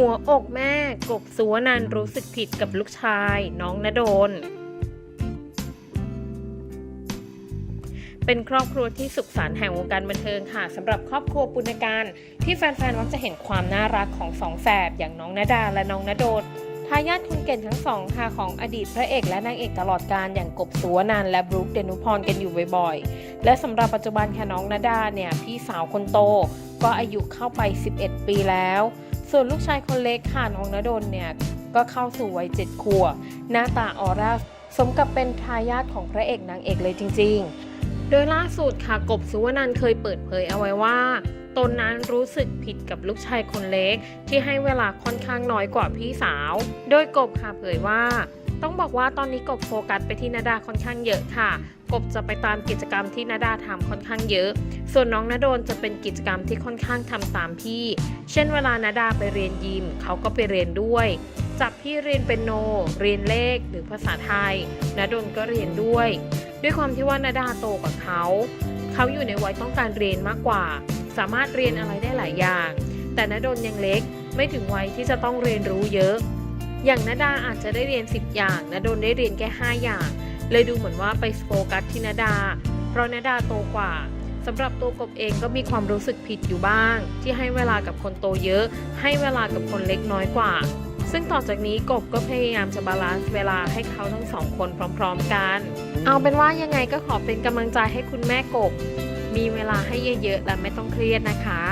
ัวอกแม่กบสุวนันรู้สึกผิดกับลูกชาย น้องณดลเป็นครอบครัวที่สุขสันต์แห่งวงการบันเทิงค่ะสำหรับครอบครัวปุณการที่แฟนๆมักจะเห็นความน่ารักของสองแฝดอย่างน้องนดาและน้องณดลทายาทคนเก่งทั้งสองค่ะของอดีตพระเอกและนางเอกตลอดการอย่างกบสุวนันและบรูคเดนุพรกันอยู่บ่อยๆ และสำหรับปัจจุบันค่ะน้องนาดาเนี่ยพี่สาวคนโต ก็อายุเข้าไป 11 ปีแล้ว ส่วนลูกชายคนเล็กค่ะน้องนดลเนี่ยก็เข้าสู่วัยเจ็ดขวบหน้าตาออร่าสมกับเป็นทายาทของพระเอกนางเอกเลยจริง ๆ โดยล่าสุดค่ะกบสุวนันเคยเปิดเผยเอาไว้ว่า ตนนั้นรู้สึกผิดกับลูกชายคนเล็ก ที่ให้เวลาค่อนข้างน้อยกว่าพี่สาว โดยกบค่ะเผยว่า ต้องบอกว่าตอนนี้กบโฟกัสไปที่นาดาค่อนข้างเยอะค่ะ กบจะไปตามกิจกรรมที่นาดาทำค่อนข้างเยอะ ส่วนน้องนาโดนจะเป็นกิจกรรมที่ค่อนข้างทำตามพี่ เช่นเวลานาดาไปเรียนยิมเขาก็ไปเรียนด้วย จับพี่เรียนเป็นโน เรียนเลขหรือภาษาไทยนาโดนก็เรียนด้วย ด้วยความที่ว่านาดาโตกว่าเขา เขาอยู่ในวัยต้องการเรียนมากกว่า สามารถเรียนอะไรได้หลายอย่าง แต่นาโดนยังเล็กไม่ถึงวัยที่จะต้องเรียนรู้เยอะ อย่างนาดาอาจจะได้เรียน 10 อย่างนาดนได้เรียนแค่ 5 อย่าง เลยดูเหมือนว่าไปโฟกัสที่นาดา เพราะนาดาโตกว่าสำหรับตัวกบเองก็มีความรู้สึกผิดอยู่บ้าง ที่ให้เวลากับคนโตเยอะ ให้เวลากับคนเล็กน้อยกว่า ซึ่งต่อจากนี้กบก็พยายามจะบาลานซ์เวลาให้เขาทั้งสองคนพร้อมๆกัน เอาเป็นว่ายังไงก็ขอเป็นกำลังใจให้คุณแม่กบ มีเวลาให้เยอะๆและไม่ต้องเครียดนะคะ